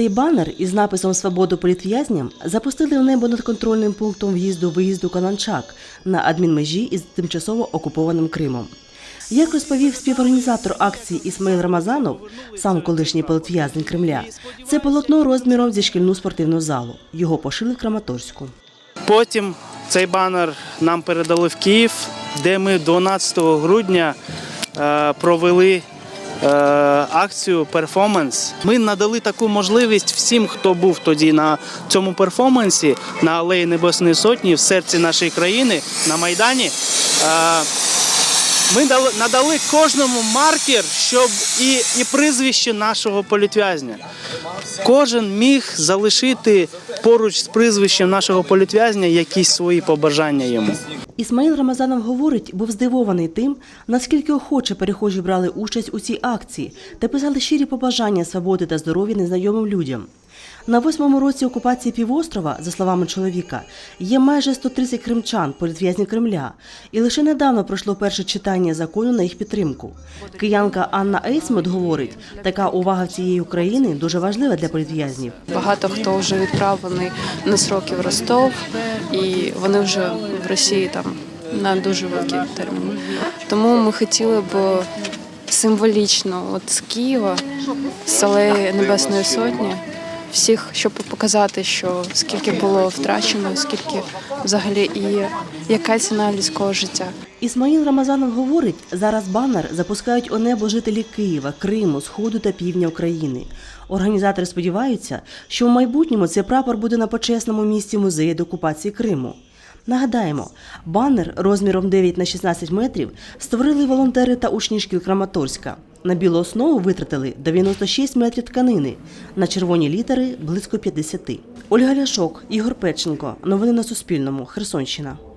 Цей банер із написом Свободу політв'язням запустили в небо над контрольним пунктом в'їзду-виїзду Кананчак на адмінмежі із тимчасово окупованим Кримом. Як розповів співорганізатор акції Ісмаїл Рамазанов, сам колишній політв'язень Кремля, це полотно розміром зі шкільну спортивну залу. Його пошили в Краматорську. Потім цей банер нам передали в Київ, де ми 12 грудня е, провели акцію перформанс. Ми надали таку можливість всім, хто був тоді на цьому перформансі на Алеї Небесної Сотні в серці нашої країни на Майдані. Ми дали- надали кожному маркер, щоб і, і прізвище нашого політв'язня. Кожен міг залишити поруч з прізвищем нашого політв'язня якісь свої побажання йому. Ісмаїл Рамазанов говорить, був здивований тим, наскільки охоче перехожі брали участь у цій акції та писали щирі побажання свободи та здоров'я незнайомим людям. На восьмому році окупації півострова, за словами чоловіка, є майже 130 кримчан, політв'язнів Кремля, і лише недавно пройшло перше читання закону на їх підтримку. Киянка Анна Ейсмут говорить, така увага цієї України дуже важлива для політв'язнів. Багато хто вже відправлений на сроки в Ростов, і вони вже в Росії там на дуже великий термін. Тому ми хотіли б символічно, от з Києва, з Алеї Небесної Сотні, всіх, щоб показати, що скільки було втрачено, скільки взагалі і яка ціна людського життя. Ісмаїл Рамазанов говорить, зараз банер запускають у небо жителі Києва, Криму, Сходу та Півдня України. Організатори сподіваються, що в майбутньому цей прапор буде на почесному місці музею деокупації Криму. Нагадаємо, банер розміром 9 на 16 метрів створили волонтери та учні шкіл Краматорська. На білу основу витратили 96 метрів тканини, на червоні літери близько 50. Ольга Ляшок, Ігор Печенко. Новини на Суспільному. Херсонщина.